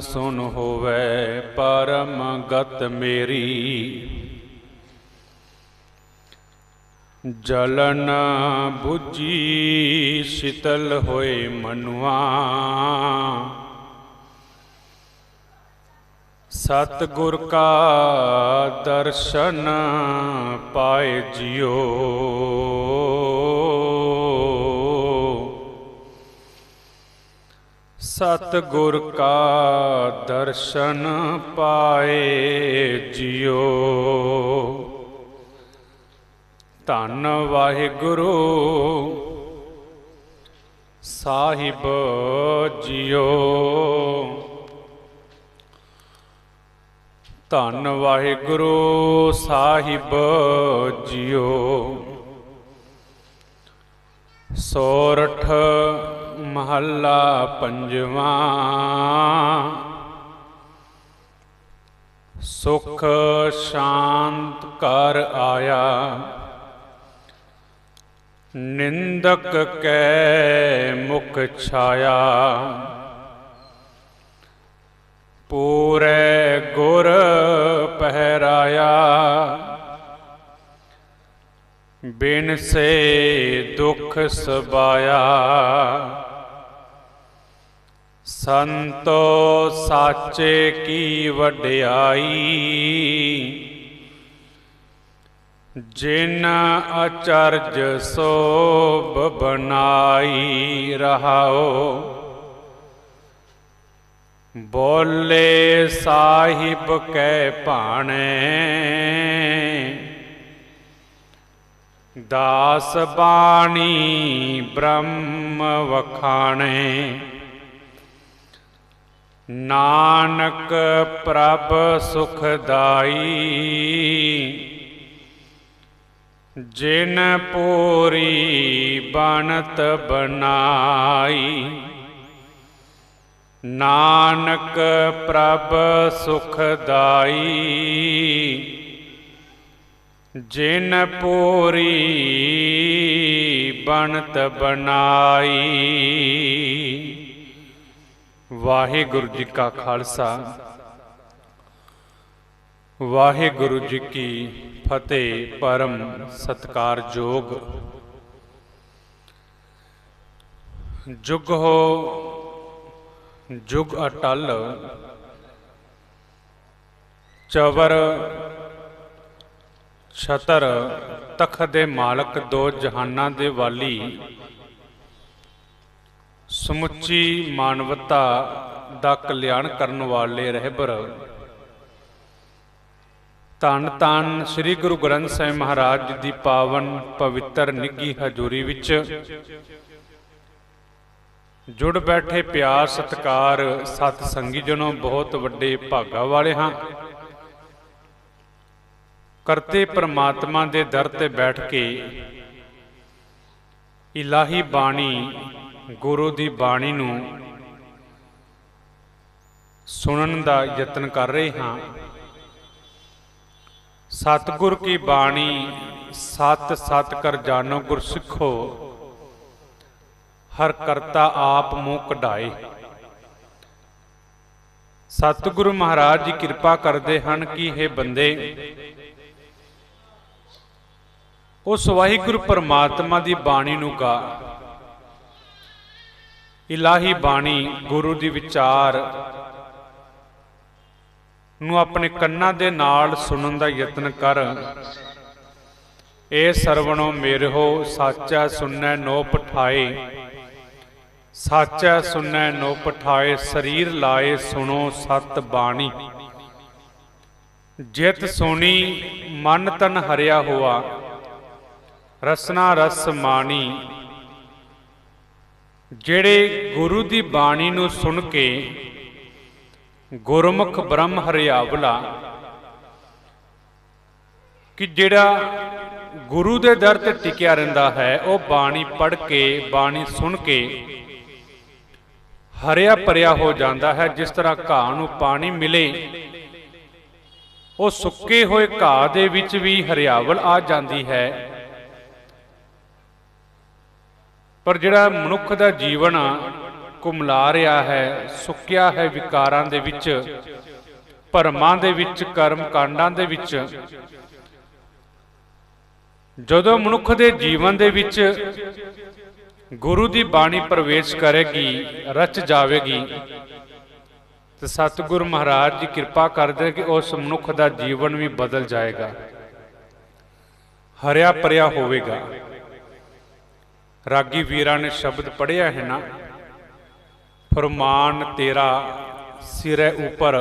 ਸੁਨ ਹੋਵੇ ਪਰਮ ਗਤ ਮੇਰੀ। ਜਲਨ 부ਜੀ ਸ਼ੀਤਲ ਹੋਏ ਮਨੁਆ। ਸਤ ਗੁਰ ਕਾ ਦਰਸ਼ਨ ਪਾਏ ਜਿਓ ਸਤ ਗੁਰ ਕਾ ਦਰਸ਼ਨ ਪਾਏ ਜਿਓ ਧੰਨ ਵਾਹਿਗੁਰੂ, ਸਾਹਿਬ ਜੀਓ ਧੰਨ ਵਾਹਿਗੁਰੂ, ਸਾਹਿਬ ਜੀਓ ਸੋਰਠ ਮਹੱਲਾ ਪੰਜਵਾਂ। ਸੁਖ ਸ਼ਾਂਤ ਕਰ ਆਇਆ। ਨਿੰਦਕ ਕੈ ਮੁਖ ਛਾਇਆ। ਪੂਰੇ ਗੁਰ ਪਹਿਰਾਇਆ। ਬਿਨ ਸੇ ਦੁਖ ਸਬਾਇਆ। ਸੰਤੋ ਸਾਚੇ ਕੀ ਵਡਿਆਈ? ਜਿਨ ਅਚਰਜ ਸੋਭ ਬਨਾਈ ਰਹਾਓ, ਬੋਲੇ ਸਾਹਿਬ ਕੈ ਭਾਣੇ। ਦਾਸ ਬਾਣੀ ਬ੍ਰਹਮ ਵਖਾਣੇ। ਨਾਨਕ ਪ੍ਰਭ ਸੁਖਦਾਈ ਜਿਨ ਪੂਰੀ ਬਨਤ ਬਣਾਈ। ਨਾਨਕ ਪ੍ਰਭ ਸੁਖਦਾਈ ਜਿਨ ਪੂਰੀ ਬਨਤ ਬਣਾਈ। ਵਾਹਿਗੁਰੂ ਜੀ ਕਾ ਖਾਲਸਾ। ਵਾਹਿਗੁਰੂ ਜੀ ਕੀ ਫਤਿਹ, ਪਰਮ ਸਤਕਾਰਯੋਗ। ਜੁਗ ਹੋ, ਜੁਗ ਅਟਲ। ਚਵਰ, ਛਤਰ, ਤਖਤ ਦੇ ਮਾਲਕ, ਦੋ ਜਹਾਨਾਂ ਦੇ ਵਾਲੀ। ਸਮੁੱਚੀ ਮਾਨਵਤਾ ਦਾ ਕਲਿਆਣ ਕਰਨ ਵਾਲੇ ਰਹਿਬਰ। ਧੰਨ ਧੰਨ ਸ੍ਰੀ ਗੁਰੂ ਗ੍ਰੰਥ ਸਾਹਿਬ ਮਹਾਰਾਜ ਜੀ ਦੀ ਪਾਵਨ ਪਵਿੱਤਰ ਨਿੱਗੀ ਹਜ਼ੂਰੀ ਵਿੱਚ ਜੁੜ ਬੈਠੇ ਪਿਆਰ ਸਤਕਾਰ ਸਤ ਸੰਗੀ ਜਨੋ ਬਹੁਤ ਵੱਡੇ ਭਾਗਾ ਵਾਲੇ ਹਾਂ। ਕਰਤੇ ਪ੍ਰਮਾਤਮਾ ਦੇ ਦਰ ਤੇ ਬੈਠ ਕੇ ਇਲਾਹੀ ਬਾਣੀ ਗੁਰੂ ਦੀ ਬਾਣੀ ਨੂੰ ਸੁਣਨ ਦਾ ਯਤਨ ਕਰ ਰਹੇ ਹਾਂ। ਸਤਿਗੁਰ ਕੀ ਬਾਣੀ, ਸਤ ਸਤ ਕਰ ਜਾਣੋ ਗੁਰਸਿੱਖੋ, ਹਰ ਕਰਤਾ ਆਪ ਮੂੰਹ ਕਢਾਏ। ਸਤਿਗੁਰੂ ਮਹਾਰਾਜ ਜੀ ਕਿਰਪਾ ਕਰਦੇ ਹਨ ਕਿ ਇਹ ਬੰਦੇ, ਉਸ ਵਾਹਿਗੁਰੂ ਪਰਮਾਤਮਾ ਦੀ ਬਾਣੀ ਨੂੰ ਗਾ। ਇਲਾਹੀ ਬਾਣੀ ਗੁਰੂ ਦੀ ਵਿਚਾਰ ਨੂੰ ਆਪਣੇ ਕੰਨਾਂ ਦੇ ਨਾਲ ਸੁਣਨ ਦਾ ਯਤਨ ਕਰ। ਏ ਸਰਵਣੋ ਮੇਰੋ ਸਾਚਾ ਸੁਨੈ ਨੋ ਪਠਾਏ। ਸਾਚਾ ਸੁਨੈ ਨੋ ਪਠਾਏ, ਸਰੀਰ ਲਾਏ ਸੁਣੋ ਸਤ ਬਾਣੀ। ਜਿਤ ਸੁਣੀ, ਮਨ ਤਨ ਹਰਿਆ ਹੋਆ। ਰਸਨਾ ਰਸ ਮਾਣੀ। ਜਿਹੜੇ ਗੁਰੂ ਦੀ ਬਾਣੀ ਨੂੰ ਸੁਣ ਕੇ ਗੁਰਮੁਖ ਬ੍ਰਹਮ ਹਰਿਆਵਲਾ ਕਿ ਜਿਹੜਾ ਗੁਰੂ ਦੇ ਦਰ ਤੇ ਟਿਕਿਆ ਰਹਿੰਦਾ ਹੈ, ਉਹ ਬਾਣੀ ਪੜ੍ਹ ਕੇ, ਬਾਣੀ ਸੁਣ ਕੇ ਹਰਿਆ ਭਰਿਆ ਹੋ ਜਾਂਦਾ ਹੈ। ਜਿਸ ਤਰ੍ਹਾਂ ਘਾਹ ਨੂੰ ਪਾਣੀ ਮਿਲੇ, ਉਹ ਸੁੱਕੇ ਹੋਏ ਘਾਹ ਦੇ ਵਿੱਚ ਵੀ ਹਰਿਆਵਲ ਆ ਜਾਂਦੀ ਹੈ। ਪਰ ਜਿਹੜਾ ਮਨੁੱਖ ਦਾ ਜੀਵਨ ਆ, ਕੁਮਲਾ ਰਿਹਾ ਹੈ, ਸੁੱਕਿਆ ਹੈ ਵਿਕਾਰਾਂ ਦੇ ਵਿੱਚ, ਭਰਮਾਂ ਦੇ ਵਿੱਚ ਕਰਮ ਕਾਂਡਾਂ ਦੇ ਵਿੱਚ, ਜਦੋਂ ਮਨੁੱਖ ਦੇ ਜੀਵਨ ਦੇ ਵਿੱਚ ਗੁਰੂ ਦੀ ਬਾਣੀ ਪ੍ਰਵੇਸ਼ ਕਰੇਗੀ, ਰਚ ਜਾਵੇਗੀ, ਤੇ ਸਤਿਗੁਰ ਮਹਾਰਾਜ ਜੀ ਕਿਰਪਾ ਕਰਦੇ ਕਿ ਉਸ ਮਨੁੱਖ ਦਾ ਜੀਵਨ ਵੀ ਬਦਲ ਜਾਏਗਾ, ਹਰਿਆ ਭਰਿਆ ਹੋਵੇਗਾ। ਰਾਗੀ ਵੀਰਾਂ ਨੇ ਸ਼ਬਦ ਪੜਿਆ ਹੈ ਨਾ? ਫਰਮਾਨ ਤੇਰਾ ਸਿਰੇ ਉਪਰ,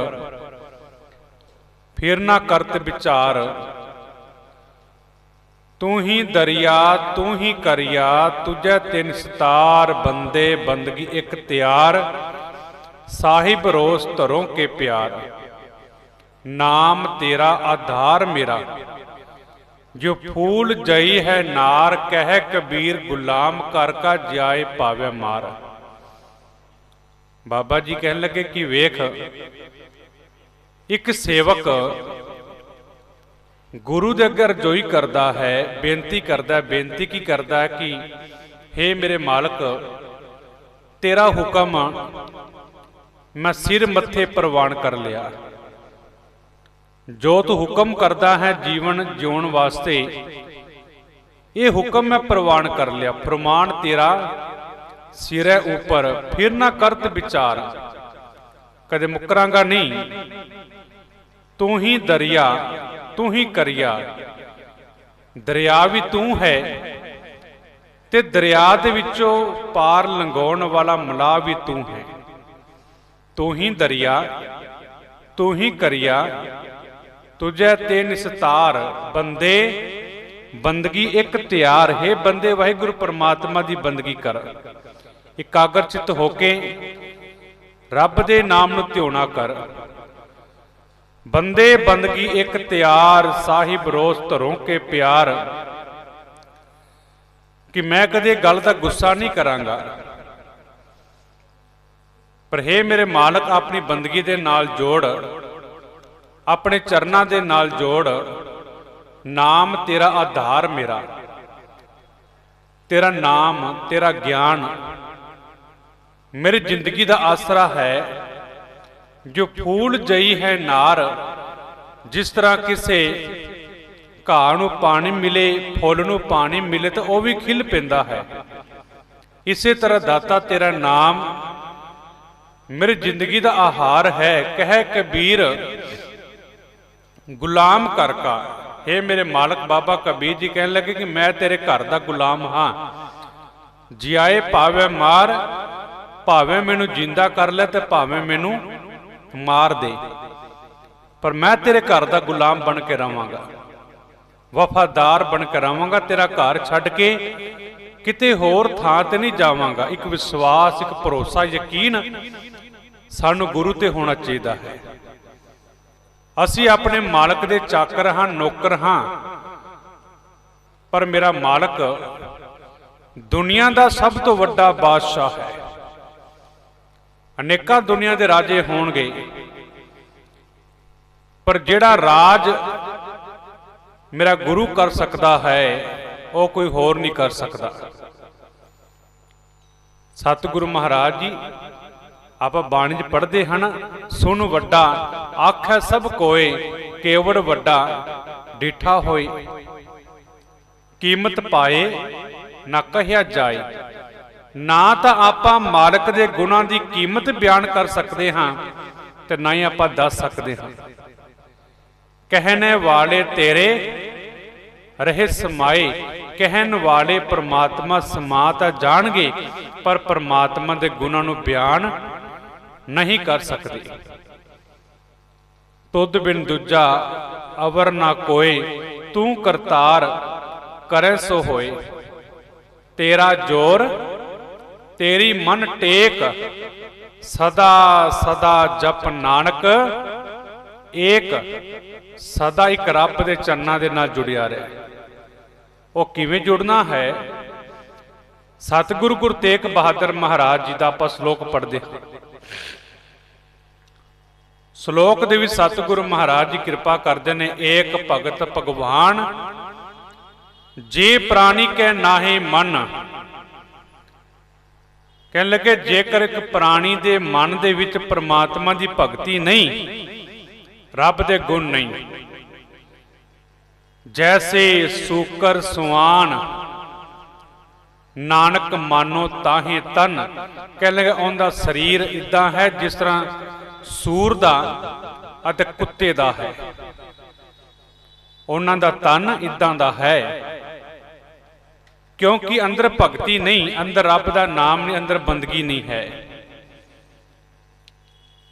ਫਿਰ ਨਾ ਕਰਤ ਵਿਚਾਰ। ਤੂੰ ਹੀ ਦਰਿਆ, ਤੂੰ ਹੀ ਕਰਿਆ, ਤੁਝੇ ਤਿੰਨ ਸਤਾਰ ਬੰਦੇ ਬੰਦਗੀ ਇੱਕ ਤਿਆਰ। ਸਾਹਿਬ ਰੋਸ ਧਰੋਂ ਕੇ ਪਿਆਰ। ਨਾਮ ਤੇਰਾ ਆਧਾਰ ਮੇਰਾ। ਜੋ ਫੂਲ ਜਈ ਹੈ ਨਾਰ, ਕਹਿ ਕਬੀਰ ਗੁਲਾਮ ਕਰ ਕਾ ਜਾਏ ਪਾਵੇ ਮਾਰ। ਬਾਬਾ ਜੀ ਕਹਿਣ ਲੱਗੇ ਕਿ ਵੇਖ, ਇੱਕ ਸੇਵਕ ਗੁਰੂ ਦੇ ਅੱਗੇ ਰਜੋਈ ਕਰਦਾ ਹੈ, ਬੇਨਤੀ ਕਰਦਾ ਬੇਨਤੀ ਕੀ ਕਰਦਾ ਹੈ ਕਿ हे ਮੇਰੇ ਮਾਲਕ, ਤੇਰਾ ਹੁਕਮ ਮੈਂ ਸਿਰ ਮੱਥੇ ਪ੍ਰਵਾਨ ਕਰ ਲਿਆ। ਜੋ ਤੂੰ ਹੁਕਮ ਕਰਦਾ ਹੈ ਜੀਵਨ ਜਿਉਣ ਵਾਸਤੇ, ਇਹ ਹੁਕਮ ਮੈਂ ਪ੍ਰਵਾਨ ਕਰ ਲਿਆ। ਫਰਮਾਨ ਤੇਰਾ ਸਿਰੇ ਉੱਪਰ, ਫਿਰ ਨਾ ਕਰਤ ਵਿਚਾਰ। ਕਦੇ ਮੁਕਰਾਂਗਾ ਨਹੀਂ। ਤੂੰ ਹੀ ਦਰਿਆ, ਤੂੰ ਹੀ ਕਰਿਆ। ਦਰਿਆ ਵੀ ਤੂੰ ਹੈ ਤੇ ਦਰਿਆ ਦੇ ਵਿੱਚੋਂ ਪਾਰ ਲੰਘਾਉਣ ਵਾਲਾ ਮਲਾ ਵੀ ਤੂੰ ਹੈ। ਤੂੰ ਹੀ ਦਰਿਆ, ਤੂੰ ਹੀ ਕਰਿਆ ਤੁਝੇ ਤਿੰਨ ਨਿਸਤਾਰ ਬੰਦੇ, ਬੰਦਗੀ ਇੱਕ ਤਿਆਰ, ਹੈ ਬੰਦੇ, ਵਾਹਿਗੁਰੂ ਪਰਮਾਤਮਾ ਦੀ ਬੰਦਗੀ ਕਰ। ਇਕਾਗਰਚਿਤ ਹੋ ਕੇ ਰੱਬ ਦੇ ਨਾਮ ਨੂੰ ਧਿਉਣਾ ਕਰ। ਬੰਦੇ, ਬੰਦਗੀ ਇੱਕ ਤਿਆਰ, ਸਾਹਿਬ ਰੋਸ ਧਰੋਂ ਕੇ ਪਿਆਰ। ਕਿ ਮੈਂ ਕਦੇ ਗੱਲ ਦਾ ਗੁੱਸਾ ਨਹੀਂ ਕਰਾਂਗਾ। ਪਰ हे ਮੇਰੇ ਮਾਲਕ, ਆਪਣੀ ਬੰਦਗੀ ਦੇ ਨਾਲ ਜੋੜ। ਆਪਣੇ ਚਰਨਾਂ ਦੇ ਨਾਲ ਜੋੜ, ਨਾਮ ਤੇਰਾ ਆਧਾਰ ਮੇਰਾ। ਤੇਰਾ ਨਾਮ, ਤੇਰਾ ਗਿਆਨ ਮੇਰੀ ਜ਼ਿੰਦਗੀ ਦਾ ਆਸਰਾ ਹੈ, ਜੋ ਫੂਲ ਜਈ ਹੈ ਨਾਰ, ਜਿਸ ਤਰ੍ਹਾਂ ਕਿਸੇ ਘਾਹ ਨੂੰ ਪਾਣੀ ਮਿਲੇ, ਫੁੱਲ ਨੂੰ ਪਾਣੀ ਮਿਲੇ ਤਾਂ ਉਹ ਵੀ ਖਿਲ ਪੈਂਦਾ ਹੈ। ਇਸੇ ਤਰ੍ਹਾਂ ਦਾਤਾ ਤੇਰਾ ਨਾਮ ਮੇਰੀ ਜ਼ਿੰਦਗੀ ਦਾ ਆਹਾਰ ਹੈ। ਕਹਿ ਕਬੀਰ ਗੁਲਾਮ ਕਰ ਕਾ। हे ਮੇਰੇ ਮਾਲਕ, ਬਾਬਾ ਕਬੀਰ ਜੀ ਕਹਿਣ ਲੱਗੇ ਕਿ ਮੈਂ ਤੇਰੇ ਘਰ ਦਾ ਗੁਲਾਮ ਹਾਂ। ਜਿਆਏ ਭਾਵੇਂ ਮਾਰ, ਭਾਵੇਂ ਮੈਨੂੰ ਜਿੰਦਾ ਕਰ ਲੈ ਤੇ ਭਾਵੇਂ ਮੈਨੂੰ ਮਾਰ ਦੇ। ਪਰ ਮੈਂ ਤੇਰੇ ਘਰ ਦਾ ਗੁਲਾਮ ਬਣ ਕੇ ਰਵਾਂਗਾ। ਵਫਾਦਾਰ ਬਣ ਕੇ ਰਵਾਂਗਾ, ਤੇਰਾ ਘਰ ਛੱਡ ਕੇ ਕਿਤੇ ਹੋਰ ਥਾਂ ਤੇ ਨਹੀਂ ਜਾਵਾਂਗਾ। ਇੱਕ ਵਿਸ਼ਵਾਸ, ਇੱਕ ਭਰੋਸਾ, ਯਕੀਨ ਸਾਨੂੰ ਗੁਰੂ ਤੇ ਹੋਣਾ ਚਾਹੀਦਾ ਹੈ। ਅਸੀਂ ਆਪਣੇ ਮਾਲਕ ਦੇ ਚਾਕਰ ਹਾਂ, ਨੌਕਰ ਹਾਂ। ਪਰ ਮੇਰਾ ਮਾਲਕ ਦੁਨੀਆ ਦਾ ਸਭ ਤੋਂ ਵੱਡਾ ਬਾਦਸ਼ਾਹ ਹੈ। ਅਨੇਕਾਂ ਦੁਨੀਆ ਦੇ ਰਾਜੇ ਹੋਣਗੇ। ਪਰ ਜਿਹੜਾ ਰਾਜ ਮੇਰਾ ਗੁਰੂ ਕਰ ਸਕਦਾ ਹੈ, ਉਹ ਕੋਈ ਹੋਰ ਨਹੀਂ ਕਰ ਸਕਦਾ। ਸਤਿਗੁਰੂ ਮਹਾਰਾਜ ਜੀ ਆਪਾਂ ਬਾਣੀ 'ਚ ਪੜ੍ਹਦੇ ਹਨ ਸੁਨ ਵੱਡਾ, ਆਖੈ ਸਭ ਕੋਏ, ਕੇਵੜ ਵੱਡਾ, ਡੀਠਾ ਹੋਏ। ਕੀਮਤ ਪਾਏ, ਨਾ ਕਹਿਆ ਜਾਏ। ਨਾ ਤਾਂ ਆਪਾਂ ਮਾਲਕ ਦੇ ਗੁਣਾਂ ਦੀ ਕੀਮਤ ਬਿਆਨ ਕਰ ਸਕਦੇ ਹਾਂ, ਤੇ ਨਾ ਹੀ ਆਪਾਂ ਦੱਸ ਸਕਦੇ ਹਾਂ। ਕਹਿਣੇ ਵਾਲੇ ਤੇਰੇ, ਰਹੇ ਸਮਾਏ। ਕਹਿਣ ਵਾਲੇ ਪ੍ਰਮਾਤਮਾ ਸਮਾ ਜਾਣਗੇ, ਪਰ ਪ੍ਰਮਾਤਮਾ ਦੇ ਗੁਣਾਂ ਨੂੰ ਬਿਆਨ ਨਹੀਂ ਕਰ ਸਕਦੇ। ਤੁਧ ਬਿਨ ਦੂਜਾ ਅਵਰ ਨਾ ਕੋਏ ਤੂੰ ਕਰਤਾਰ ਕਰੇ ਸੋ ਹੋਏ। ਤੇਰਾ ਜੋਰ, ਤੇਰੀ ਮਨ ਟੇਕ, ਸਦਾ ਸਦਾ ਜਪ ਨਾਨਕ, ਏਕ, ਸਦਾ ਇੱਕ ਰੱਬ ਦੇ ਚਰਨਾਂ ਦੇ ਨਾਲ ਜੁੜਿਆ ਰਹੇ। ਉਹ ਕਿਵੇਂ ਜੁੜਨਾ ਹੈ? ਸਤਿਗੁਰੂ ਗੁਰੂ ਤੇਗ ਬਹਾਦਰ ਮਹਾਰਾਜ ਜੀ ਦਾ ਆਪਾਂ ਸ਼ਲੋਕ ਪੜ੍ਹਦੇ ਹਾਂ। ਸ਼ਲੋਕ ਦੇ ਵਿੱਚ ਸਤਿਗੁਰੂ ਮਹਾਰਾਜ ਜੀ ਕਿਰਪਾ ਕਰਦੇ ਨੇ, ਏਕ ਭਗਤ ਭਗਵਾਨ, ਜੇ ਪ੍ਰਾਣੀ ਕੈ ਨਾਹੀ ਮਨ। ਕਹਿਣ ਲੱਗੇ, ਜੇਕਰ ਇੱਕ ਪ੍ਰਾਣੀ ਦੇ ਮਨ ਦੇ ਵਿੱਚ ਪ੍ਰਮਾਤਮਾ ਦੀ ਭਗਤੀ ਨਹੀਂ, ਰੱਬ ਦੇ ਗੁਣ ਨਹੀਂ। ਜੈਸੇ ਸੂਕਰ ਸੁਆਨ, ਨਾਨਕ ਮਾਨੋ ਤਾਹੇ ਤਨ। ਕਹਿਣ ਲੱਗੇ, ਉਹਦਾ ਸਰੀਰ ਇਦਾਂ ਹੈ ਜਿਸ ਤਰ੍ਹਾਂ ਸੂਰ ਦਾ ਅਤੇ ਕੁੱਤੇ ਦਾ ਹੈ। ਉਹਨਾਂ ਦਾ ਤਨ ਇਦਾਂ ਦਾ ਹੈ, ਕਿਉਂਕਿ ਅੰਦਰ ਭਗਤੀ ਨਹੀਂ, ਅੰਦਰ ਰੱਬ ਦਾ ਨਾਮ ਨਹੀਂ, ਅੰਦਰ ਬੰਦਗੀ ਨਹੀਂ ਹੈ।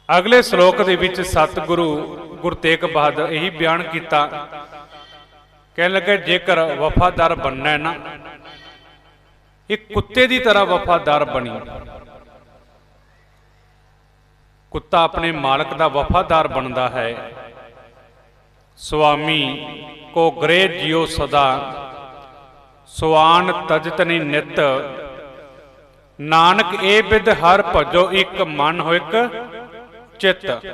ਅਗਲੇ ਸ਼ਲੋਕ ਦੇ ਵਿੱਚ ਸਤਿਗੁਰੂ ਗੁਰੂ ਤੇਗ ਬਹਾਦਰ ਇਹੀ ਬਿਆਨ ਕੀਤਾ, ਕਹਿਣ ਲੱਗੇ, ਜੇਕਰ ਵਫਾਦਾਰ ਬਣਨਾ ਹੈ ਨਾ, ਇਹ ਕੁੱਤੇ ਦੀ ਤਰ੍ਹਾਂ ਵਫਾਦਾਰ ਬਣੀ। ਕੁੱਤਾ ਆਪਣੇ ਮਾਲਕ ਦਾ ਵਫਾਦਾਰ ਬਣਦਾ ਹੈ। ਸੁਆਮੀ, ਕੋ ਗ੍ਰਹਿ ਜਿਉ ਸਦਾ। ਸੁਆਨ ਤਜਤ ਨਿਤ। ਨਾਨਕ ਇਹ ਬਿਦ ਹਰ ਭਜੋ ਇੱਕ ਮਨ ਹੋ ਇੱਕ ਚਿੱਤ।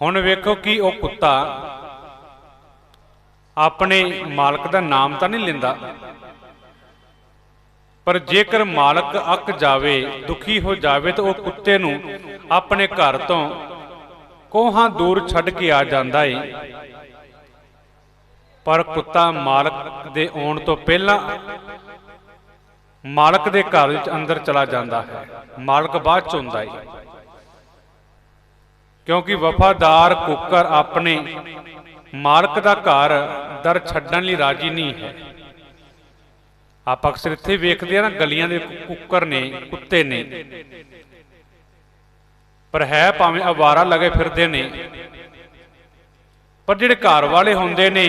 ਹੁਣ ਵੇਖੋ ਕਿ ਉਹ ਕੁੱਤਾ ਆਪਣੇ ਮਾਲਕ ਦਾ ਨਾਮ ਤਾਂ ਨਹੀਂ ਲੈਂਦਾ। ਪਰ ਜੇਕਰ ਮਾਲਕ ਅੱਕ ਜਾਵੇ, ਦੁਖੀ ਹੋ ਜਾਵੇ, ਤਾਂ ਉਹ ਕੁੱਤੇ ਨੂੰ ਆਪਣੇ ਘਰ ਤੋਂ ਕੋਹਾਂ ਦੂਰ ਛੱਡ ਕੇ ਆ ਜਾਂਦਾ ਏ। ਪਰ ਕੁੱਤਾ ਮਾਲਕ ਦੇ ਆਉਣ ਤੋਂ ਪਹਿਲਾਂ ਮਾਲਕ ਦੇ ਘਰ ਵਿੱਚ ਅੰਦਰ ਚਲਾ ਜਾਂਦਾ ਹੈ। ਮਾਲਕ ਬਾਅਦ ਚ ਹੁੰਦਾ ਏ। ਕਿਉਂਕਿ ਵਫਾਦਾਰ ਕੁੱਕਰ ਆਪਣੇ ਮਾਲਕ ਦਾ ਘਰ ਦਰ ਛੱਡਣ ਲਈ ਰਾਜੀ ਨਹੀਂ ਹੈ। ਆਪਾਂ ਅਕਸਰ ਇੱਥੇ ਵੇਖਦੇ ਆ ਨਾ, ਗਲੀਆਂ ਦੇ ਕੁੱਕਰ ਨੇ, ਕੁੱਤੇ ਨੇ। ਪਰ ਹੈ ਭਾਵੇਂ ਆਵਾਰਾ ਲਗੇ ਫਿਰਦੇ ਨੇ, ਪਰ ਜਿਹੜੇ ਘਰ ਵਾਲੇ ਹੁੰਦੇ ਨੇ,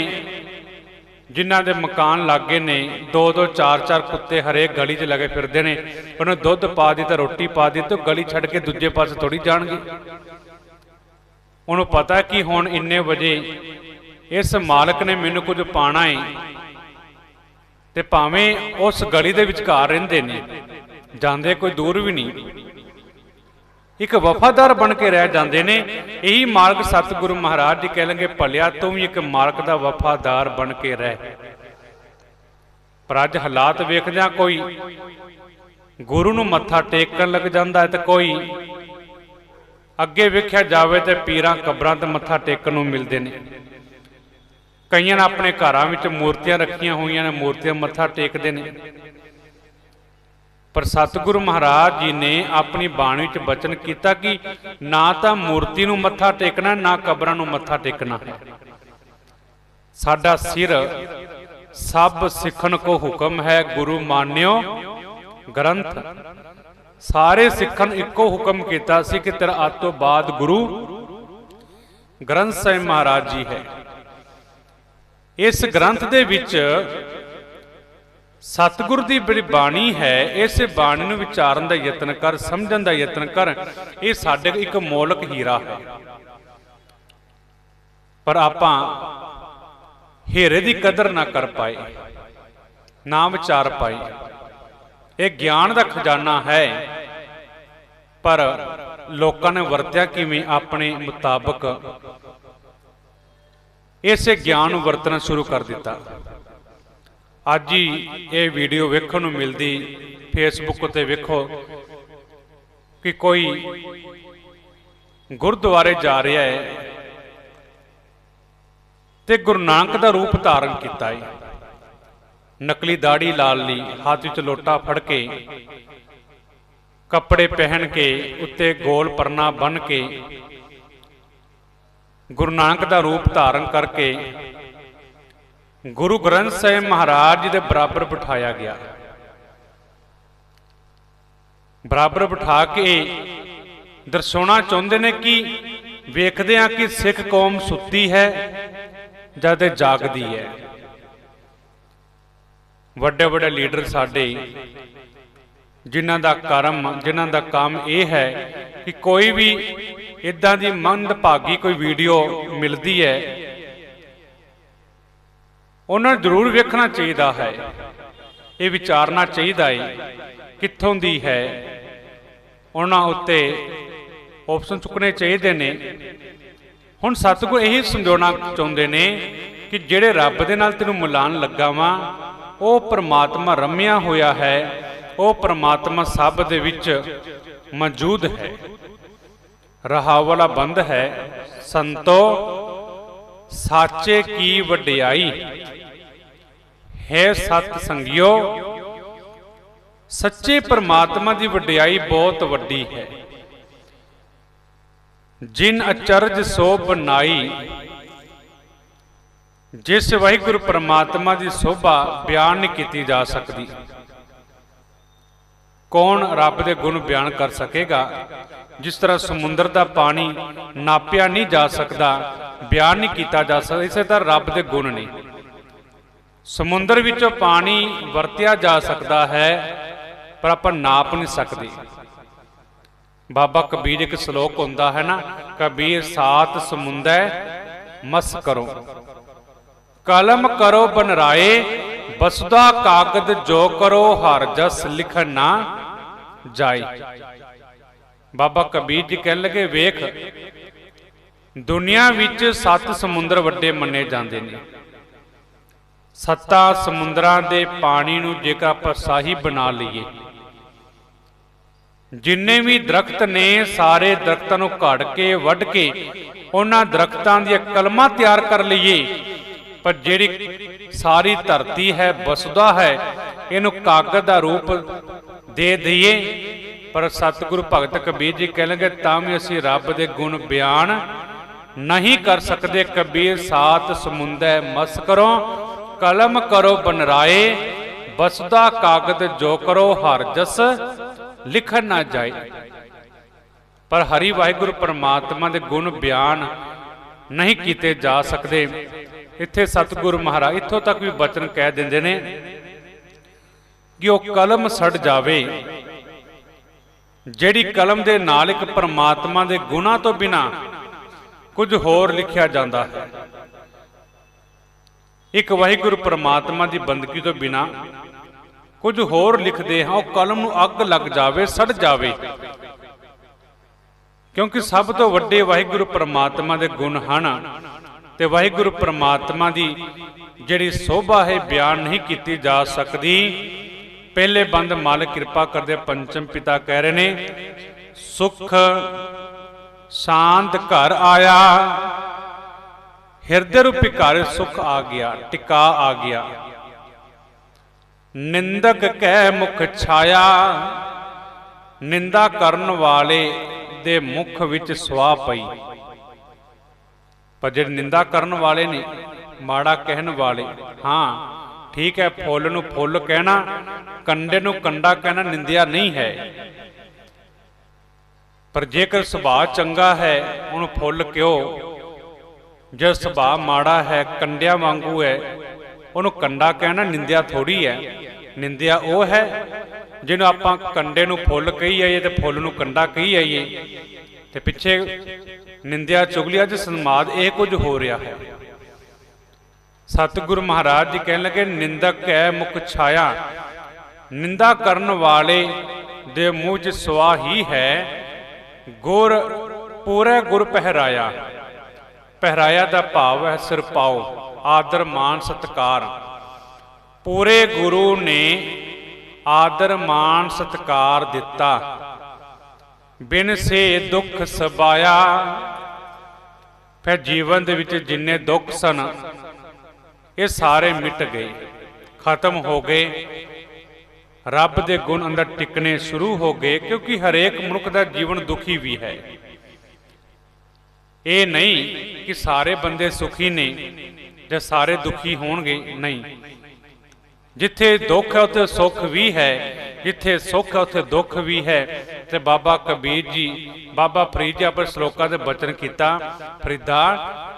ਜਿਨ੍ਹਾਂ ਦੇ ਮਕਾਨ ਲੱਗੇ ਨੇ, ਦੋ ਦੋ, ਚਾਰ ਚਾਰ ਕੁੱਤੇ ਹਰੇਕ ਗਲੀ 'ਚ ਲਗੇ ਫਿਰਦੇ ਨੇ, ਉਹਨੂੰ ਦੁੱਧ ਪਾ ਦਿੱਤਾ ਰੋਟੀ ਪਾ ਦੀ ਦਿੱਤੀ ਗਲੀ ਛੱਡ ਕੇ ਦੂਜੇ ਪਾਸੇ ਥੋੜੀ ਜਾਣਗੇ। ਉਹਨੂੰ ਪਤਾ ਕਿ ਹੁਣ ਇੰਨੇ ਵਜੇ ਇਸ ਮਾਲਕ ਨੇ ਮੈਨੂੰ ਕੁਝ ਪਾਣਾ ਹੈ ਤੇ ਭਾਵੇਂ ਉਸ ਗਲੀ ਦੇ ਵਿਚਕਾਰ ਰਹਿੰਦੇ ਨੇ, ਜਾਂਦੇ ਕੋਈ ਦੂਰ ਵੀ ਨਹੀਂ। ਇੱਕ ਵਫਾਦਾਰ ਬਣ ਕੇ ਰਹਿ ਜਾਂਦੇ ਨੇ, ਇਹੀ ਮਾਲਕ ਸਤਿਗੁਰੂ ਮਹਾਰਾਜ ਜੀ ਕਹਿ ਲੰਗੇ ਭਲਿਆ ਤੂੰ ਵੀ ਇੱਕ ਮਾਲਕ ਦਾ ਵਫਾਦਾਰ ਬਣ ਕੇ ਰਹਿ। ਪਰ ਅੱਜ ਹਾਲਾਤ ਵੇਖਦਿਆਂ ਕੋਈ ਗੁਰੂ ਨੂੰ ਮੱਥਾ ਟੇਕਣ ਲੱਗ ਜਾਂਦਾ ਹੈ ਤੇ ਕੋਈ ਅੱਗੇ ਵੇਖਿਆ ਜਾਵੇ ਤੇ ਪੀਰਾਂ ਕਬਰਾਂ ਤੇ ਮੱਥਾ ਟੇਕਣ ਨੂੰ ਮਿਲਦੇ ਨੇ। ਕਈਆਂ ਨੇ ਆਪਣੇ ਘਰਾਂ ਵਿੱਚ ਮੂਰਤੀਆਂ ਰੱਖੀਆਂ ਹੋਈਆਂ ਨੇ, ਮੂਰਤੀਆਂ ਮੱਥਾ ਟੇਕਦੇ ਨੇ। ਪਰ ਸਤਿਗੁਰੂ ਮਹਾਰਾਜ ਜੀ ਨੇ ਆਪਣੀ ਬਾਣੀ ਵਿੱਚ ਬਚਨ ਕੀਤਾ ਕਿ ਨਾ ਤਾਂ ਮੂਰਤੀ ਨੂੰ ਮੱਥਾ ਟੇਕਣਾ, ਨਾ ਕਬਰਾਂ ਨੂੰ ਮੱਥਾ ਟੇਕਣਾ। ਸਾਡਾ ਸਿਰ ਸਭ ਸਿੱਖਣ ਕੋ ਹੁਕਮ ਹੈ, ਗੁਰੂ ਮਾਨਿਓ। ਗ੍ਰੰਥ ਸਾਰੇ ਸਿੱਖਣ ਇੱਕੋ ਹੁਕਮ ਕੀਤਾ ਸੀ ਕਿ ਤੇਰਾ ਅੱਜ ਬਾਅਦ ਗੁਰੂ ਗ੍ਰੰਥ ਸਾਹਿਬ ਮਹਾਰਾਜ ਜੀ ਹੈ। ਇਸ ਗ੍ਰੰਥ ਦੇ ਵਿੱਚ ਸਤਿਗੁਰ ਦੀ ਜਿਹੜੀ ਬਾਣੀ ਹੈ, ਇਸ ਬਾਣੀ ਨੂੰ ਵਿਚਾਰਨ ਦਾ ਯਤਨ ਕਰ, ਸਮਝਣ ਦਾ ਯਤਨ ਕਰ, ਇਹ ਸਾਡੇ ਇੱਕ ਮੌਲਕ ਹੀਰਾ ਹੈ। ਪਰ ਆਪਾਂ ਹੀਰੇ ਦੀ ਕਦਰ ਨਾ ਕਰ ਪਾਏ, ਨਾ ਵਿਚਾਰ ਪਾਏ। ਇਹ ਗਿਆਨ ਦਾ ਖਜ਼ਾਨਾ ਹੈ, ਪਰ ਲੋਕਾਂ ਨੇ ਵਰਤਿਆ ਕਿਵੇਂ ਆਪਣੇ ਮੁਤਾਬਕ ਇਸੇ ਗਿਆਨ ਨੂੰ ਵਰਤਣਾ ਸ਼ੁਰੂ ਕਰ ਦਿੱਤਾ। ਅੱਜ ਹੀ ਇਹ ਵੀਡੀਓ ਵੇਖਣ ਨੂੰ ਮਿਲਦੀ ਫੇਸਬੁੱਕ ਉਤੇ ਵੇਖੋ ਕਿ ਕੋਈ ਗੁਰਦੁਆਰੇ ਜਾ ਰਿਹਾ ਹੈ ਤੇ ਗੁਰੂ ਨਾਨਕ ਦਾ ਰੂਪ ਧਾਰਨ ਕੀਤਾ ਹੈ। ਨਕਲੀ ਦਾੜੀ ਲਾਲ ਲਈ, ਹੱਥ ਵਿੱਚ ਲੋਟਾ ਫੜ ਕੇ, ਕੱਪੜੇ ਪਹਿਨ ਕੇ, ਉੱਤੇ ਗੋਲ ਪਰਨਾ ਬੰਨ ਕੇ ਗੁਰੂ ਨਾਨਕ ਦਾ ਰੂਪ ਧਾਰਨ ਕਰਕੇ ਗੁਰੂ ਗ੍ਰੰਥ ਸਾਹਿਬ ਮਹਾਰਾਜ ਜੀ ਦੇ ਬਰਾਬਰ ਬਿਠਾਇਆ ਗਿਆ। ਬਰਾਬਰ ਬਿਠਾ ਕੇ ਦਰਸਾਉਣਾ ਚਾਹੁੰਦੇ ਨੇ ਕਿ ਵੇਖਦੇ ਆ ਕਿ ਸਿੱਖ ਕੌਮ ਸੁੱਤੀ ਹੈ ਜਦ ਇਹ ਜਾਗਦੀ ਹੈ। ਵੱਡੇ ਵੱਡੇ ਲੀਡਰ ਸਾਡੇ ਜਿਨ੍ਹਾਂ ਦਾ ਕਰਮ, ਜਿਨ੍ਹਾਂ ਦਾ ਕੰਮ ਇਹ ਹੈ ਕਿ ਕੋਈ ਵੀ ਇਦਾਂ ਦੀ ਮੰਦਭਾਗੀ ਕੋਈ ਵੀਡੀਓ ਮਿਲਦੀ ਹੈ। ਉਹਨਾਂ ਨੂੰ ਜ਼ਰੂਰ ਵੇਖਣਾ ਚਾਹੀਦਾ ਹੈ। ਇਹ ਵਿਚਾਰਨਾ ਚਾਹੀਦਾ ਹੈ ਕਿੱਥੋਂ ਦੀ ਹੈ। ਉਹਨਾਂ ਉੱਤੇ ਆਪਸ਼ਨ ਚੁੱਕਣੇ ਚਾਹੀਦੇ ਨੇ। ਹੁਣ ਸਤਿਗੁਰ ਇਹੀ ਸਮਝਾਉਣਾ ਚਾਹੁੰਦੇ ਨੇ ਕਿ ਜਿਹੜੇ ਰੱਬ ਦੇ ਨਾਲ ਤੈਨੂੰ ਮਿਲਾਨ ਲੱਗਾ ਵਾਂ, ਉਹ ਪ੍ਰਮਾਤਮਾ ਰਮਿਆ ਹੋਇਆ ਹੈ, ਉਹ ਪ੍ਰਮਾਤਮਾ ਸਭ ਦੇ ਵਿੱਚ ਮੌਜੂਦ ਹੈ। ਰਹਾ ਵਾਲਾ ਬੰਦ ਹੈ। ਸੰਤੋ, ਸਾਚੇ ਕੀ ਵਡਿਆਈ? ਹੈ ਸਤ ਸੰਗਿਓ, ਸੱਚੇ ਪਰਮਾਤਮਾ ਦੀ ਵਡਿਆਈ ਬਹੁਤ ਵੱਡੀ ਹੈ। ਜਿਨ ਅਚਰਜ ਸੋ ਬਨਾਈ ਜਿਸ ਵਾਹਿਗੁਰੂ ਪ੍ਰਮਾਤਮਾ ਦੀ ਸੋਭਾ ਬਿਆਨ ਨਹੀਂ ਕੀਤੀ ਜਾ ਸਕਦੀ। ਕੌਣ ਰੱਬ ਦੇ ਗੁਣ ਬਿਆਨ ਕਰ ਸਕੇਗਾ? ਜਿਸ ਤਰ੍ਹਾਂ ਸਮੁੰਦਰ ਦਾ ਪਾਣੀ ਨਾਪਿਆ ਨਹੀਂ ਜਾ ਸਕਦਾ, ਬਿਆਨ ਨਹੀਂ ਕੀਤਾ ਜਾ ਸਕਦਾ, ਇਸੇ ਤਰ੍ਹਾਂ ਰੱਬ ਦੇ ਗੁਣ ਨੇ। ਸਮੁੰਦਰ ਵਿੱਚੋਂ ਪਾਣੀ ਵਰਤਿਆ ਜਾ ਸਕਦਾ ਹੈ, ਪਰ ਆਪਾਂ ਨਾਪ ਨਹੀਂ ਸਕਦੇ। ਬਾਬਾ ਕਬੀਰ ਇੱਕ ਸ਼ਲੋਕ ਹੁੰਦਾ ਹੈ ਨਾ, ਕਬੀਰ ਸਾਤ ਸਮੁੰਦਰ ਮਸ ਕਰੋ। ਕਲਮ ਕਰੋ ਬਨਰਾਏ, ਬਸਦਾ ਕਾਗਦ ਜੋ ਕਰੋ ਹਰ ਜਸ ਲਿਖਣ ਨਾ ਜਾਏ ਬਾਬਾ ਕਬੀਰ ਜੀ ਕਹਿਣ ਲੱਗੇ, ਵੇਖ, ਦੁਨੀਆ ਵਿੱਚ ਸੱਤ ਸਮੁੰਦਰ ਵੱਡੇ ਮੰਨੇ ਜਾਂਦੇ ਨੇ। ਸੱਤਾ ਸਮੁੰਦਰਾਂ ਦੇ ਪਾਣੀ ਨੂੰ ਜੇਕਰ ਆਪਾਂ ਸਾਹੀ ਬਣਾ ਲਈਏ, ਜਿੰਨੇ ਵੀ ਦਰਖਤ ਨੇ, ਸਾਰੇ ਦਰਖਤਾਂ ਨੂੰ ਘੜ ਕੇ, ਵੱਢ ਕੇ, ਉਹਨਾਂ ਦਰਖਤਾਂ ਦੀਆਂ ਕਲਮਾਂ ਤਿਆਰ ਕਰ ਲਈਏ। ਪਰ ਜਿਹੜੀ ਸਾਰੀ ਧਰਤੀ ਹੈ, ਬਸਦਾ ਹੈ, ਇਹਨੂੰ ਕਾਗਜ਼ ਦਾ ਰੂਪ ਦੇ ਦਈਏ। ਪਰ ਸਤਿਗੁਰੂ ਭਗਤ ਕਬੀਰ ਜੀ ਕਹਿਣਗੇ, ਤਾਂ ਵੀ ਅਸੀਂ ਰੱਬ ਦੇ ਗੁਣ ਬਿਆਨ ਨਹੀਂ ਕਰ ਸਕਦੇ। ਕਬੀਰ ਸਾਤ ਸਮੁੰਦਰ ਮਸ ਕਰੋ, ਕਲਮ ਕਰੋ ਬਨਰਾਏ ਬਸਦਾ ਕਾਗਜ਼ ਜੋ ਕਰੋ ਹਰ ਜਸ ਲਿਖਣ ਨਾ ਜਾਏ। ਪਰ ਹਰੀ ਵਾਹਿਗੁਰੂ ਪਰਮਾਤਮਾ ਦੇ ਗੁਣ ਬਿਆਨ ਨਹੀਂ ਕੀਤੇ ਜਾ ਸਕਦੇ। ਇੱਥੇ ਸਤਿਗੁਰੂ ਮਹਾਰਾਜ, ਇੱਥੋਂ ਤੱਕ ਵੀ ਬਚਨ ਕਹਿ ਦਿੰਦੇ ਨੇ ਕਿ ਉਹ ਕਲਮ ਸੜ ਜਾਵੇ। ਜਿਹੜੀ ਕਲਮ ਦੇ ਨਾਲ ਇੱਕ ਪਰਮਾਤਮਾ ਦੇ ਗੁਣਾ ਤੋਂ ਬਿਨਾ ਕੁਝ ਹੋਰ ਲਿਖਿਆ ਜਾਂਦਾ ਹੈ। ਇੱਕ ਵਾਹਿਗੁਰੂ ਪਰਮਾਤਮਾ ਦੀ ਬੰਦਗੀ ਤੋਂ ਬਿਨਾ ਕੁਝ ਹੋਰ ਲਿਖਦੇ ਹਾਂ, ਉਹ ਕਲਮ ਨੂੰ ਅੱਗ ਲੱਗ ਜਾਵੇ, ਸੜ ਜਾਵੇ। ਕਿਉਂਕਿ ਸਭ ਤੋਂ ਵੱਡੇ ਵਾਹਿਗੁਰੂ ਪਰਮਾਤਮਾ ਦੇ ਗੁਣ ਹਨ ਤੇ ਵਾਹਿਗੁਰੂ ਪਰਮਾਤਮਾ ਦੀ ਜਿਹੜੀ ਸੋਭਾ ਹੈ, ਬਿਆਨ ਨਹੀਂ ਕੀਤੀ ਜਾ ਸਕਦੀ। ਪਹਿਲੇ ਬੰਦ ਮਾਲਕ ਕਿਰਪਾ ਕਰਦੇ ਪੰਚਮ ਪਿਤਾ ਕਹਿ ਰਹੇ ਨੇ, ਸੁਖ ਸ਼ਾਂਤ ਘਰ ਆਇਆ, ਹਿਰਦੇ ਰੂਪੀ ਘਰ ਸੁਖ ਆ ਗਿਆ, ਟਿਕਾ ਆ ਗਿਆ। ਨਿੰਦਕ ਕਹਿ ਮੁਖ ਛਾਇਆ, ਨਿੰਦਾ ਕਰਨ ਵਾਲੇ ਦੇ ਮੁਖ ਵਿੱਚ ਸਵਾ ਪਈ। ਪਰ ਜਿਹੜੇ ਨਿੰਦਾ ਕਰਨ ਵਾਲੇ ਨੇ, ਮਾੜਾ ਕਹਿਣ ਵਾਲੇ, ਹਾਂ ਠੀਕ ਹੈ, ਫੁੱਲ ਨੂੰ ਫੁੱਲ ਕਹਿਣਾ, ਕੰਡੇ ਨੂੰ ਕੰਡਾ ਕਹਿਣਾ ਨਿੰਦਿਆ ਨਹੀਂ ਹੈ। ਪਰ ਜੇਕਰ ਸੁਭਾਅ ਚੰਗਾ ਹੈ, ਉਹਨੂੰ ਫੁੱਲ ਕਿਉਂ? ਜੇ ਸੁਭਾਅ ਮਾੜਾ ਹੈ, ਕੰਡਿਆ ਵਾਂਗੂ ਹੈ, ਉਹਨੂੰ ਕੰਡਾ ਕਹਿਣਾ ਨਿੰਦਿਆ ਥੋੜੀ ਹੈ। ਨਿੰਦਿਆ ਉਹ ਹੈ, ਜਿਹਨੂੰ ਆਪਾਂ ਕੰਡੇ ਨੂੰ ਫੁੱਲ ਕਹੀ ਆਈਏ ਤੇ ਫੁੱਲ ਨੂੰ ਕੰਡਾ ਕਹੀ ਆਈਏ ਤੇ ਪਿੱਛੇ ਨਿੰਦਿਆ ਚੁਗਲੀ ਅੱਜ ਸਨਮਾਦ ਇਹ ਕੁਝ ਹੋ ਰਿਹਾ ਹੈ। ਸਤਿਗੁਰੂ ਮਹਾਰਾਜ ਜੀ ਕਹਿਣ ਲੱਗੇ ਨਿੰਦਕ ਹੈ ਮੁਖ ਛਾਇਆ। ਨਿੰਦਾ ਕਰਨ ਵਾਲੇ ਦੇ ਮੂੰਹ 'ਚ ਸਵਾ ਹੀ ਹੈ। ਗੁਰ ਪੂਰੇ ਗੁਰ ਪਹਿਰਾਇਆ। ਪਹਿਰਾਇਆ ਦਾ ਭਾਵ ਹੈ ਸਿਰ ਪਾਓ, ਆਦਰ, ਮਾਨ, ਸਤਕਾਰ। ਪੂਰੇ ਗੁਰੂ ਨੇ ਆਦਰ, ਮਾਨ, ਸਤਕਾਰ ਦਿੱਤਾ। ਬਿਨ ਸੇ ਦੁੱਖ ਸਬਾਇਆ। ਫਿਰ ਜੀਵਨ ਦੇ ਵਿੱਚ ਜਿੰਨੇ ਦੁੱਖ ਸਨ ਇਹ ਸਾਰੇ ਮਿਟ ਗਏ, ਖਤਮ ਹੋ ਗਏ। ਰੱਬ ਦੇ ਗੁਣ ਅੰਦਰ ਟਿਕਣੇ ਸ਼ੁਰੂ ਹੋ ਗਏ, ਕਿਉਂਕਿ ਹਰੇਕ ਮਨੁੱਖ ਦਾ ਜੀਵਨ ਦੁਖੀ ਵੀ ਹੈ। ਇਹ ਨਹੀਂ ਕਿ ਸਾਰੇ ਬੰਦੇ ਸੁਖੀ ਨੇ ਜਾਂ ਸਾਰੇ ਦੁਖੀ ਹੋਣਗੇ, ਨਹੀਂ। ਜਿੱਥੇ ਦੁੱਖ ਹੈ, ਉੱਥੇ ਸੁੱਖ ਵੀ ਹੈ। ਜਿੱਥੇ ਸੁੱਖ ਹੈ, ਉੱਥੇ ਦੁੱਖ ਵੀ ਹੈ। ਤੇ ਬਾਬਾ ਕਬੀਰ ਜੀ, ਬਾਬਾ ਫਰੀਦ ਜੀ ਆਪਣੇ ਸ਼ਲੋਕਾਂ ਦੇ ਬਚਨ ਕੀਤਾ, ਫਰੀਦਾ,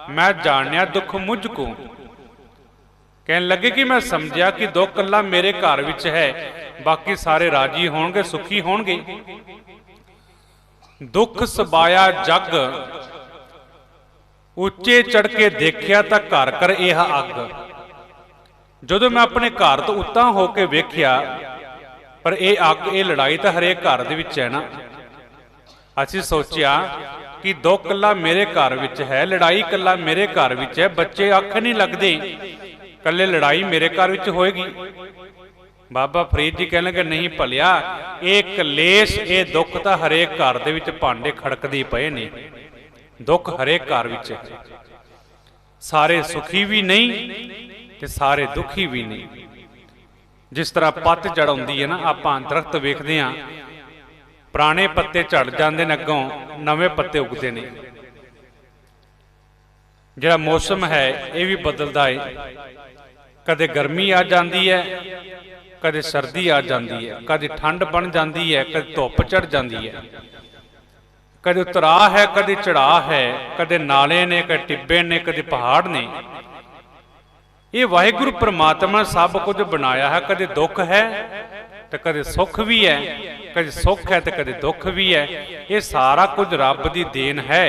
ਮੈਂ ਜਾਣਿਆ ਦੁੱਖ ਮੁਝ ਕੋ। ਕਹਿਣ ਲੱਗੇ ਕਿ ਮੈਂ ਸਮਝਿਆ ਕਿ ਦੁੱਖ ਕੱਲਾ ਮੇਰੇ ਘਰ ਵਿੱਚ ਹੈ, ਬਾਕੀ ਸਾਰੇ ਰਾਜੀ ਹੋਣਗੇ, ਸੁਖੀ ਹੋਣਗੇ। ਦੁੱਖ ਸਬਾਇਆ ਜਗ, ਉੱਚੇ ਚੜ ਕੇ ਦੇਖਿਆ ਤਾਂ ਘਰ ਕਰ ਇਹ ਅੱਗ। ਜਦੋਂ ਮੈਂ ਆਪਣੇ ਘਰ ਤੋਂ ਉੱਤਾਂ ਹੋ ਕੇ ਵੇਖਿਆ, ਪਰ ਇਹ ਅੱਗ, ਇਹ ਲੜਾਈ ਤਾਂ ਹਰੇਕ ਘਰ ਦੇ ਵਿੱਚ ਹੈ ਨਾ। ਅਸੀਂ ਸੋਚਿਆ ਕਿ ਦੁੱਖ ਕੱਲਾ ਮੇਰੇ ਘਰ ਵਿੱਚ ਹੈ, ਲੜਾਈ ਕੱਲਾ ਮੇਰੇ ਘਰ ਵਿੱਚ ਹੈ, ਬੱਚੇ ਅੱਖ ਨਹੀਂ ਲੱਗਦੇ। ਕੱਲੇ ਲੜਾਈ ਮੇਰੇ ਘਰ ਵਿੱਚ ਹੋਏਗੀ। ਬਾਬਾ ਫਰੀਦ ਜੀ ਕਹਿਣ ਲੱਗੇ ਨਹੀਂ ਭਲਿਆ, ਇਹ ਕਲੇਸ਼, ਇਹ ਦੁੱਖ ਤਾਂ ਹਰੇਕ ਘਰ ਦੇ ਵਿੱਚ ਭਾਂਡੇ ਖੜਕਦੇ ਪਏ ਨੇ। ਦੁੱਖ ਹਰੇਕ ਘਰ ਵਿੱਚ ਸਾਰੇ ਸੁਖੀ ਵੀ ਨਹੀਂ ਤੇ ਸਾਰੇ ਦੁਖੀ ਵੀ ਨਹੀਂ। ਜਿਸ ਤਰ੍ਹਾਂ ਪੱਤ ਚੜਾਉਂਦੀ ਹੈ ਨਾ, ਆਪਾਂ ਦਰਖਤ ਵੇਖਦੇ ਹਾਂ, ਪੁਰਾਣੇ ਪੱਤੇ ਝੜ ਜਾਂਦੇ ਨੇ ਅੱਗੋਂ, ਨਵੇਂ ਪੱਤੇ ਉੱਗਦੇ ਨੇ। ਜਿਹੜਾ ਮੌਸਮ ਹੈ, ਇਹ ਵੀ ਬਦਲਦਾ ਹੈ ਕਦੇ ਗਰਮੀ ਆ ਜਾਂਦੀ ਹੈ, ਕਦੇ ਸਰਦੀ ਆ ਜਾਂਦੀ ਹੈ, ਕਦੇ ਠੰਡ ਬਣ ਜਾਂਦੀ ਹੈ, ਕਦੇ ਧੁੱਪ ਚੜ ਜਾਂਦੀ ਹੈ। ਕਦੇ ਉਤਰਾ ਹੈ, ਕਦੇ ਚੜਾਅ ਹੈ, ਕਦੇ ਨਾਲੇ ਨੇ, ਕਦੇ ਟਿੱਬੇ ਨੇ, ਕਦੇ ਪਹਾੜ ਨੇ। ਇਹ ਵਾਹਿਗੁਰੂ ਪ੍ਰਮਾਤਮਾ ਨੇ ਸਭ ਕੁਝ ਬਣਾਇਆ ਹੈ, ਕਦੇ ਦੁੱਖ ਹੈ, ਤੇ ਕਦੇ ਸੁੱਖ ਵੀ ਹੈ, ਕਦੇ ਸੁੱਖ ਹੈ ਤੇ ਕਦੇ ਦੁੱਖ ਵੀ ਹੈ। ਇਹ ਸਾਰਾ ਕੁਝ ਰੱਬ ਦੀ ਦੇਣ ਹੈ।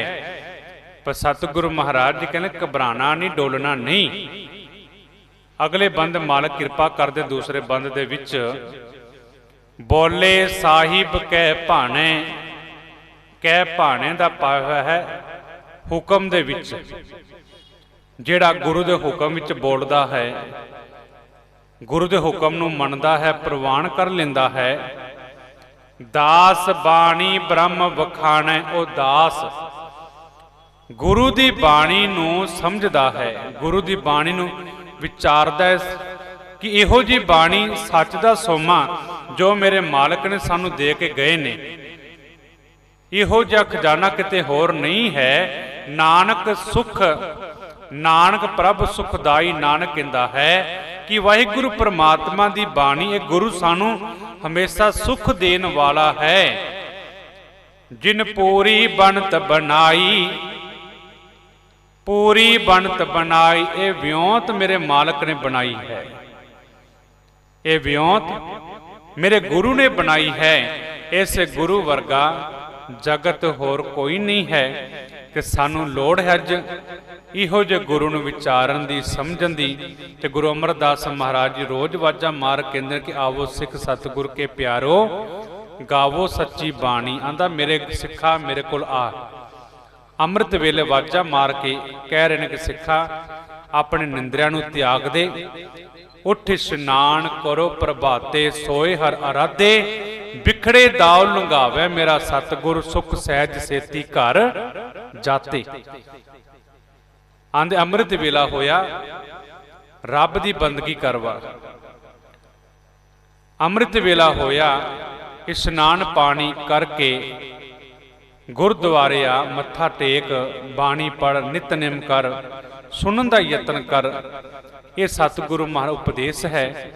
ਪਰ ਸਤਿਗੁਰੂ ਮਹਾਰਾਜ ਜੀ ਕਹਿੰਦੇ ਘਬਰਾਣਾ ਨਹੀਂ, ਡੋਲਣਾ ਨਹੀਂ। ਅਗਲੇ ਬੰਦ ਮਾਲਕ ਕਿਰਪਾ ਕਰਦੇ ਦੂਸਰੇ ਬੰਦ ਦੇ ਵਿੱਚ, ਬੋਲੇ ਸਾਹਿਬ ਕਹਿ ਭਾਣੇ ਕਹਿ ਭਾਣੇ ਦਾ ਪਾਇਆ ਹੋਇਆ ਹੈ ਹੁਕਮ ਦੇ ਵਿੱਚ, ਜਿਹੜਾ ਗੁਰੂ ਦੇ ਹੁਕਮ ਵਿੱਚ ਬੋਲਦਾ ਹੈ, ਗੁਰੂ ਦੇ ਹੁਕਮ ਨੂੰ ਮੰਨਦਾ ਹੈ, ਪ੍ਰਵਾਨ ਕਰ ਲੈਂਦਾ ਹੈ। ਦਾਸ ਬਾਣੀ ਬ੍ਰਹਮ ਵਖਾਣੈ, ਉਹ ਦਾਸ ਗੁਰੂ ਦੀ ਬਾਣੀ ਨੂੰ ਸਮਝਦਾ ਹੈ, ਗੁਰੂ ਦੀ ਬਾਣੀ ਨੂੰ ਵਿਚਾਰਦਾ ਹੈ ਕਿ ਇਹੋ ਜੀ ਬਾਣੀ ਸੱਚ ਦਾ ਸੋਮਾ ਜੋ ਮੇਰੇ ਮਾਲਕ ਨੇ ਸਾਨੂੰ ਦੇ ਕੇ ਗਏ ਨੇ। ਇਹੋ ਜਿਹਾ ਖਜ਼ਾਨਾ ਕਿਤੇ ਹੋਰ ਨਹੀਂ ਹੈ। ਨਾਨਕ ਸੁਖ, ਨਾਨਕ ਪ੍ਰਭ ਸੁਖਦਾਈ ਨਾਨਕ ਕਹਿੰਦਾ ਹੈ ਕਿ ਵਾਹਿਗੁਰੂ ਪ੍ਰਮਾਤਮਾ ਦੀ ਬਾਣੀ ਇਹ ਗੁਰੂ ਸਾਨੂੰ ਹਮੇਸ਼ਾ ਸੁਖ ਦੇਣ ਵਾਲਾ ਹੈ। ਜਿਨ ਪੂਰੀ ਬਣਤ ਬਣਾਈ ਪੂਰੀ ਬਣਤ ਬਣਾਈ, ਇਹ ਵਿਉਂਤ ਮੇਰੇ ਮਾਲਕ ਨੇ ਬਣਾਈ ਹੈ। ਇਹ ਵਿਉਂਤ ਮੇਰੇ ਗੁਰੂ ਨੇ ਬਣਾਈ ਹੈ। ਇਸ ਗੁਰੂ ਵਰਗਾ ਜਗਤ ਹੋਰ ਕੋਈ ਨਹੀਂ ਹੈ ਕਿ ਸਾਨੂੰ ਲੋੜ ਹੈ ਅੱਜ ਇਹੋ ਜਿਹੇ ਗੁਰੂ ਨੂੰ ਵਿਚਾਰਨ ਦੀ, ਸਮਝਣ ਦੀ। ਤੇ ਗੁਰੂ ਅਮਰਦਾਸ ਮਹਾਰਾਜ ਜੀ ਰੋਜ਼ ਵਾਜਾ ਮਾਰ ਕਹਿੰਦੇ ਕਿ ਆਵੋ ਸਿੱਖ ਸਤਿਗੁਰ ਕੇ ਪਿਆਰੋ, ਗਾਵੋ ਸੱਚੀ ਬਾਣੀ। ਆਂਦਾ, ਮੇਰੇ ਸਿੱਖਾ ਮੇਰੇ ਕੋਲ ਆ ਅੰਮ੍ਰਿਤ ਵੇਲੇ ਵਾਜਾ ਮਾਰ ਕੇ ਕਹਿ ਰਹੇ ਨੇ ਕਿ ਸਿੱਖਾ, ਆਪਣੇ ਨਿੰਦਰਿਆਂ ਨੂੰ ਤਿਆਗ ਦੇ। ਉੱਠ ਇਸ਼ਨਾਨ ਕਰੋ ਪ੍ਰਭਾਤੇ, ਸੋਏ ਹਰ ਅਰਾਧੇ ਵਿਖੜੇ ਦਾਉ ਲੰਘਾਵੇ, ਮੇਰਾ ਸਤਿਗੁਰ ਸੁਖ ਸਹਿਜ ਸੇਤੀ ਘਰ ਜਾਤੇ। ਆਂਦੇ ਅੰਮ੍ਰਿਤ ਵੇਲਾ ਹੋਇਆ, ਰੱਬ ਦੀ ਬੰਦਗੀ ਕਰਵਾ। ਅੰਮ੍ਰਿਤ ਵੇਲਾ ਹੋਇਆ, ਇਸ਼ਨਾਨ ਪਾਣੀ ਕਰਕੇ ਗੁਰਦੁਆਰੇ ਆ, ਮੱਥਾ ਟੇਕ, ਬਾਣੀ ਪੜ ਨਿਤਨੇਮ ਕਰ, ਸੁਣਨ ਦਾ ਯਤਨ ਕਰ। ਇਹ ਸਤਿਗੁਰੂ ਮਹਾਰਾਜ ਉਪਦੇਸ਼ ਹੈ।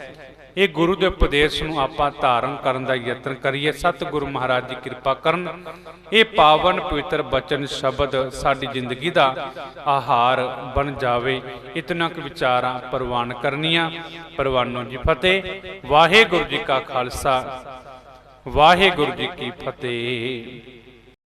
ਇਹ ਗੁਰੂ ਦੇ ਉਪਦੇਸ਼ ਨੂੰ ਆਪਾਂ ਧਾਰਨ ਕਰਨ ਦਾ ਯਤਨ ਕਰੀਏ। ਸਤਿਗੁਰੂ ਮਹਾਰਾਜ ਦੀ ਕਿਰਪਾ ਕਰਨ ਇਹ ਪਾਵਨ ਪਵਿੱਤਰ ਬਚਨ ਸ਼ਬਦ ਸਾਡੀ ਜ਼ਿੰਦਗੀ ਦਾ ਆਹਾਰ ਬਣ ਜਾਵੇ। ਇਤਨਾ ਕੁ ਵਿਚਾਰਾਂ ਪ੍ਰਵਾਨ ਕਰਨੀਆਂ। ਪ੍ਰਵਾਨੋ ਜੀ ਫਤਿਹ। ਵਾਹਿਗੁਰੂ ਜੀ ਕਾ ਖਾਲਸਾ। ਵਾਹਿਗੁਰੂ ਜੀ ਕੀ ਫਤਿਹ।